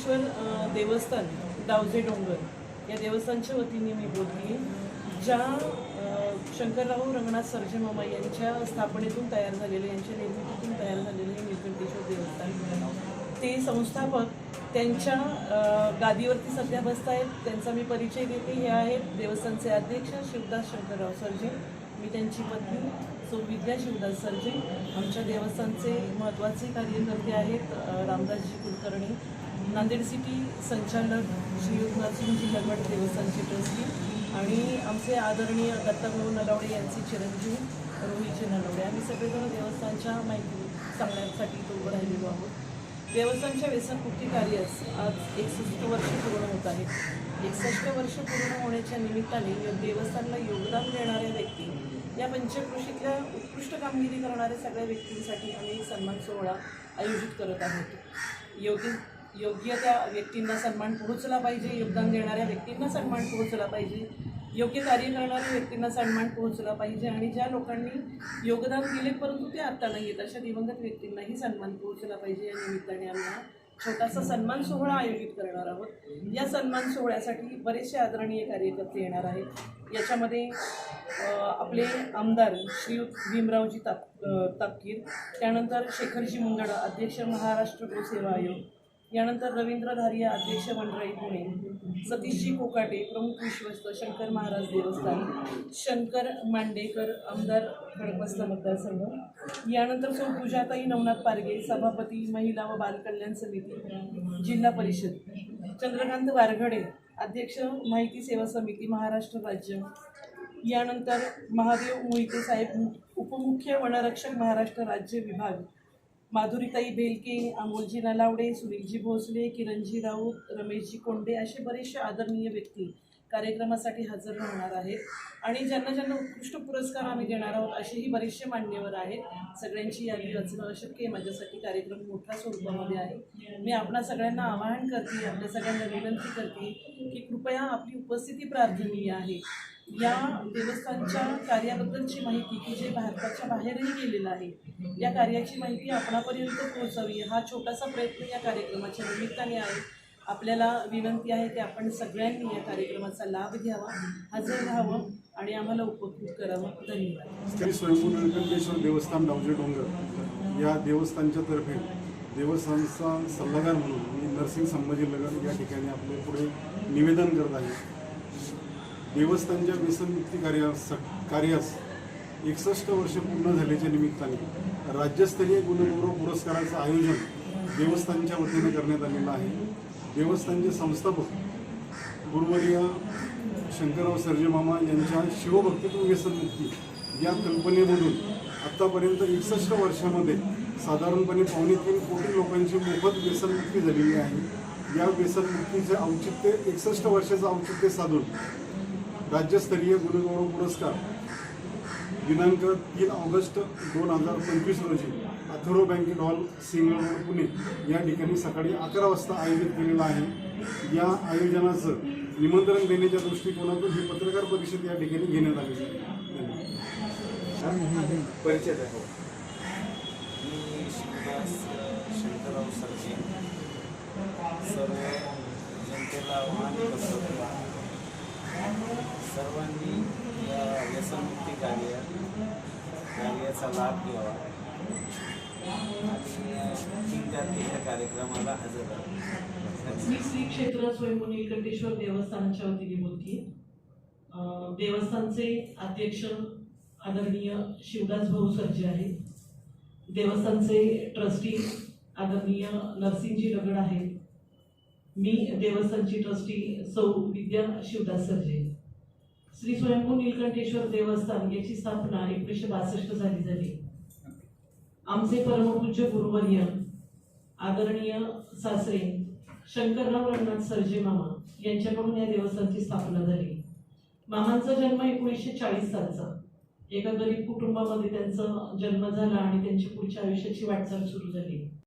ईश्वर देवस्थान दावजे डोंगर या देवस्थानच्या वतीने मी बोलली ज्या शंकरराव रंगनाथ सर्जेमामा यांच्या स्थापनेतून तयार झालेले यांच्या निर्मितीतून तयार झालेले हे निळकंठेश्वर देवस्थान ते संस्थापक त्यांच्या गादीवरती सध्या बसत आहेत त्यांचा मी परिचय देते. हे आहेत देवस्थानचे अध्यक्ष शिवदास शंकरराव सर्जे. मी त्यांची पत्नी सो विद्या शिवदास सर्जे. आमच्या देवस्थानचे महत्त्वाचे कार्यकर्ते आहेत रामदासजी कुलकर्णी. नांदेड सिटी संचालक श्री नरसिंहजी लगड देवस्थानचे ट्रस्टी आणि आमचे आदरणीय दत्ताभाऊ नलावडे यांचे चिरंजीव रोहितजी नलावडे. आम्ही सगळेजण देवस्थानच्या माहिती सांगण्यासाठी तो उभं राहिलेलो आहोत. देवस्थानच्या व्यसनमुक्ती कार्यास आज एकसष्ट वर्ष पूर्ण होत आहेत. एकसष्ट वर्ष पूर्ण होण्याच्या निमित्ताने देवस्थानला योगदान देणाऱ्या व्यक्ती या पंचकृषीतल्या उत्कृष्ट कामगिरी करणाऱ्या सगळ्या व्यक्तींसाठी आम्ही एक सन्मान सोहळा आयोजित करत आहोत. योगी योग्य त्या व्यक्तींना सन्मान पोहोचला पाहिजे योगदान देणाऱ्या व्यक्तींना सन्मान पोहोचला पाहिजे योग्य कार्य करणाऱ्या व्यक्तींना सन्मान पोहोचला पाहिजे आणि ज्या लोकांनी योगदान दिले परंतु ते आत्ता नाही आहेत अशा दिवंगत व्यक्तींनाही सन्मान पोहोचला पाहिजे. या निमित्ताने आम्ही हा छोटासा सन्मान सोहळा आयोजित करणार आहोत. या सन्मान सोहळ्यासाठी बरेचसे आदरणीय कार्यकर्ते येणार आहेत. याच्यामध्ये आपले आमदार श्रीयुत भीमरावजी ताप तापकीर त्यानंतर शेखरजी मुंदडा अध्यक्ष महाराष्ट्र गोसेवा आयोग यानंतर रवींद्र धारिया अध्यक्ष मंडळी पुणे. सतीशजी कोकाटे प्रमुख विश्वस्त शंकर महाराज देवस्थान. शंकर मांडेकर आमदार खडकवासला मतदारसंघ. यानंतर सौ पूजाताई नवनाथ पारगे सभापती महिला व बालकल्याण समिती जिल्हा परिषद. चंद्रकांत वारघडे अध्यक्ष माहिती सेवा समिती महाराष्ट्र राज्य. यानंतर महादेव मोहिते साहेब उपमुख्य वनरक्षक महाराष्ट्र राज्य विभाग. माधुरीताई बेलके अमोलजी नलावडे सुनीलजी भोसले किरणजी राऊत रमेशजी कोंडे असे बरेचसे आदरणीय व्यक्ती कार्यक्रमासाठी हजर राहणार आहेत. आणि ज्यांना ज्यांना उत्कृष्ट पुरस्कार आम्ही देणार आहोत असेही बरेचसे मान्यवर आहेत. सगळ्यांची यादी रचणं अशक्य आहे. माझ्यासाठी कार्यक्रम मोठ्या स्वरूपामध्ये आहे. मी आपणा सगळ्यांना आवाहन करते आपल्या सगळ्यांना विनंती करते की कृपया आपली उपस्थिती प्रार्थनीय आहे. या देवस्थानच्या कार्याबद्दलची माहिती की जे भारताच्या बाहेरही गेलेलं आहे या कार्याची माहिती आपणापर्यंत पोहोचावी हा छोटासा प्रयत्न या कार्यक्रमाच्या निमित्ताने आहे. आपल्याला विनंती आहे की आपण सगळ्यांनी या कार्यक्रमाचा लाभ घ्यावा हजर राहावं आणि आम्हाला उपकृत करावं. धन्यवाद. श्री स्वयंभू देवस्थान डावजे डोंगर या देवस्थानच्या तर्फे देवस्थानचा सल्लागार म्हणून मी नरसिंग संभाजी लगन या ठिकाणी आपले पुढे निवेदन करत आहे. देवस्थानच्या व्यसनमुक्ती कार्यास कार्यास एकसष्ट वर्ष पूर्ण झाल्याच्या निमित्ताने राज्यस्तरीय गुणगौरव पुरस्काराचं आयोजन देवस्थानच्या वतीने करण्यात आलेलं आहे. देवस्थानचे संस्थापक गुरुवर्य शंकरराव सर्जेमामा यांच्या शिवभक्तीतून व्यसनमुक्ती या कल्पनेमधून आत्तापर्यंत एकसष्ट वर्षामध्ये साधारणपणे पावणे तीन कोटी लोकांची मोफत व्यसनमुक्ती झालेली आहे. या व्यसनमुक्तीचे औचित्य एकसष्ट वर्षाचं औचित्य साधून राज्यस्तरीय गुणगौरव पुरस्कार दिनांक तीन ऑगस्ट दोन हजार पंचवीस रोजी Atharva banquet hall single road Pune या ठिकाणी सकाळी अकरा वाजता आयोजित केलेलं आहे. या आयोजनाचं निमंत्रण देण्याच्या दृष्टिकोनातून ही पत्रकार परिषद या ठिकाणी घेण्यात आलेली आहे. परिचय हो. मी शिवदास शंकरराव सरजी सर्व जनतेला सर्वांनी या व्यसनमुक्ती कार्य कार्याचा लाभ घ्यावा. तीन तारखेच्या कार्यक्रमाला हजर मी श्री क्षेत्र स्वयंभू निळकंठेश्वर देवस्थानच्या वतीने बोलते देवस्थानचे अध्यक्ष आदरणीय शिवदास भाऊ सज्जे आहेत. देवस्थानचे ट्रस्टी आदरणीय नरसिंहजी लगड आहेत. मी देवस्थानची ट्रस्टी सौ विद्या शिवदास सर्जे श्री स्वयंभू नीलकंठेश्वर देवस्थान याची स्थापना एकोणीसशे बासष्ट साली झाली. आमचे परमपूज्य गुरुवर्य आदरणीय सासरे शंकरराव रंगनाथ सरजे मामा यांच्याकडून या देवस्थानची स्थापना झाली. मामांचा जन्म एकोणीसशे चाळीस सालचा. एका गरीब कुटुंबामध्ये त्यांचा जन्म झाला आणि त्यांची पुढच्या आयुष्याची वाटचाल सुरू झाली.